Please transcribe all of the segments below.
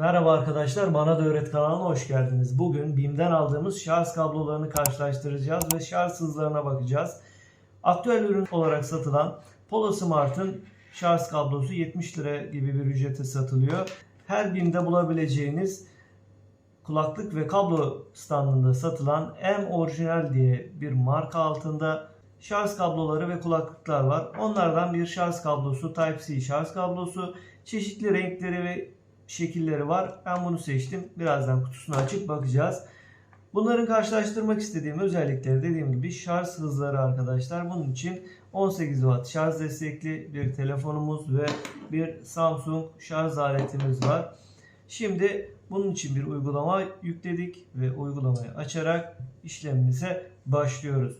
Merhaba arkadaşlar, Bana da Öğret kanalına hoş geldiniz. Bugün BİM'den aldığımız şarj kablolarını karşılaştıracağız ve şarj hızlarına bakacağız. Aktüel ürün olarak satılan Polo Smart'ın şarj kablosu 70 lira gibi bir ücrete satılıyor. Her BİM'de bulabileceğiniz kulaklık ve kablo standında satılan M Orijinal diye bir marka altında şarj kabloları ve kulaklıklar var. Onlardan bir şarj kablosu Type-C şarj kablosu. Çeşitli renkleri ve şekilleri var. Ben bunu seçtim. Birazdan kutusunu açıp bakacağız. Bunların karşılaştırmak istediğim özellikleri dediğim gibi şarj hızları arkadaşlar. Bunun için 18 Watt şarj destekli bir telefonumuz ve bir Samsung şarj aletimiz var. Şimdi bunun için bir uygulama yükledik ve uygulamayı açarak işlemimize başlıyoruz.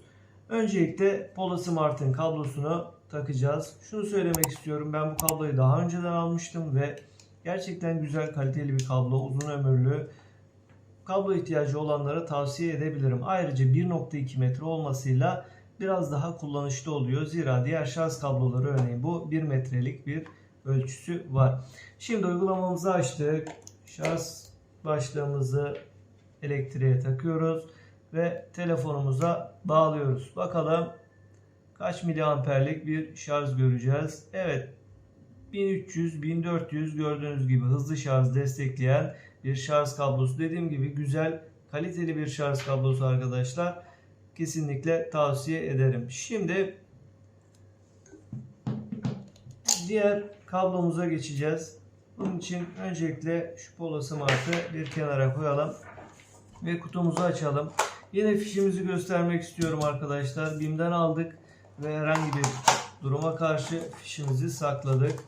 Öncelikle Polo Smart'ın kablosunu takacağız. Şunu söylemek istiyorum. Ben bu kabloyu daha önceden almıştım ve gerçekten güzel kaliteli bir kablo, uzun ömürlü. Kablo ihtiyacı olanlara tavsiye edebilirim. Ayrıca 1.2 metre olmasıyla biraz daha kullanışlı oluyor. Zira diğer şarj kabloları örneğin bu 1 metrelik bir ölçüsü var. Şimdi uygulamamızı açtık. Şarj başlığımızı elektriğe takıyoruz ve telefonumuza bağlıyoruz. Bakalım kaç miliamperlik bir şarj göreceğiz. Evet 1300-1400 gördüğünüz gibi hızlı şarj destekleyen bir şarj kablosu. Dediğim gibi güzel kaliteli bir şarj kablosu arkadaşlar. Kesinlikle tavsiye ederim. Şimdi diğer kablomuza geçeceğiz. Bunun için öncelikle şu Polo Smart'ı bir kenara koyalım ve kutumuzu açalım. Yine fişimizi göstermek istiyorum arkadaşlar. BİM'den aldık ve herhangi bir duruma karşı fişimizi sakladık.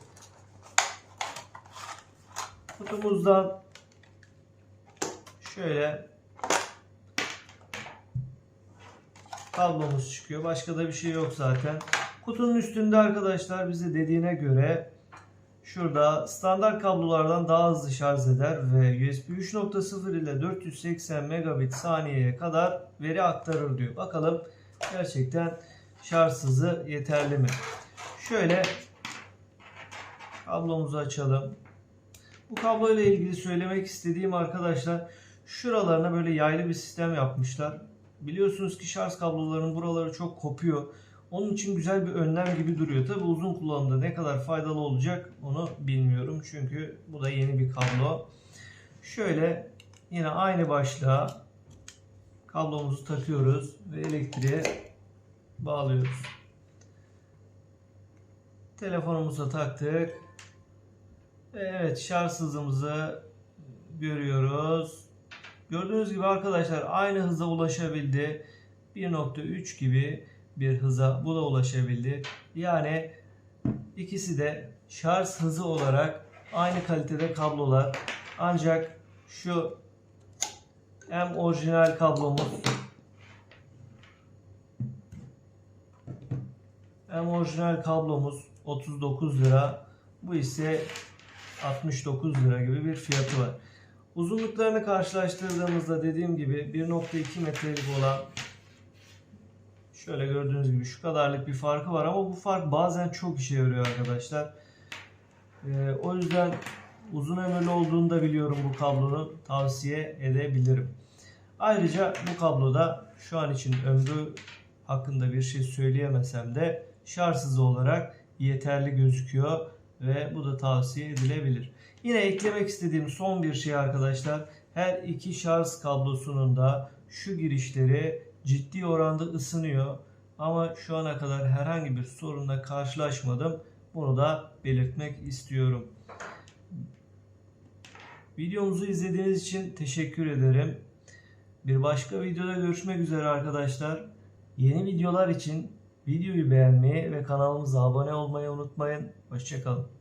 Kutumuzdan şöyle kablomuz çıkıyor. Başka da bir şey yok zaten. Kutunun üstünde arkadaşlar bize dediğine göre şurada standart kablolardan daha hızlı şarj eder ve USB 3.0 ile 480 megabit saniyeye kadar veri aktarır diyor. Bakalım gerçekten şarj yeterli mi? Şöyle kablomuzu açalım. Bu kablo ile ilgili söylemek istediğim arkadaşlar şuralarına böyle yaylı bir sistem yapmışlar. Biliyorsunuz ki şarj kablolarının buraları çok kopuyor. Onun için güzel bir önlem gibi duruyor. Tabi uzun kullanımda ne kadar faydalı olacak onu bilmiyorum. Çünkü bu da yeni bir kablo. Şöyle yine aynı başlığa kablomuzu takıyoruz ve elektriğe bağlıyoruz. Telefonumuza taktık. Evet şarj hızımızı görüyoruz. Gördüğünüz gibi arkadaşlar aynı hıza ulaşabildi. 1.3 gibi bir hıza bu da ulaşabildi. Yani ikisi de şarj hızı olarak aynı kalitede kablolar. Ancak şu hem orijinal kablomuz hem orijinal kablomuz 39 lira. Bu ise 69 lira gibi bir fiyatı var. Uzunluklarını karşılaştırdığımızda dediğim gibi 1.2 metrelik olan şöyle gördüğünüz gibi şu kadarlık bir farkı var ama bu fark bazen çok işe yarıyor arkadaşlar. Ee, o yüzden uzun ömürlü olduğunu da biliyorum bu kablonun tavsiye edebilirim. Ayrıca bu kabloda şu an için ömrü hakkında bir şey söyleyemesem de şarj hızı olarak yeterli gözüküyor ve bu da tavsiye edilebilir. Yine eklemek istediğim son bir şey arkadaşlar. Her iki şarj kablosunun da şu girişleri ciddi oranda ısınıyor. Ama şu ana kadar herhangi bir sorunla karşılaşmadım. Bunu da belirtmek istiyorum. Videomuzu izlediğiniz için teşekkür ederim. Bir başka videoda görüşmek üzere arkadaşlar. Yeni videolar için videoyu beğenmeyi ve kanalımıza abone olmayı unutmayın. Hoşçakalın.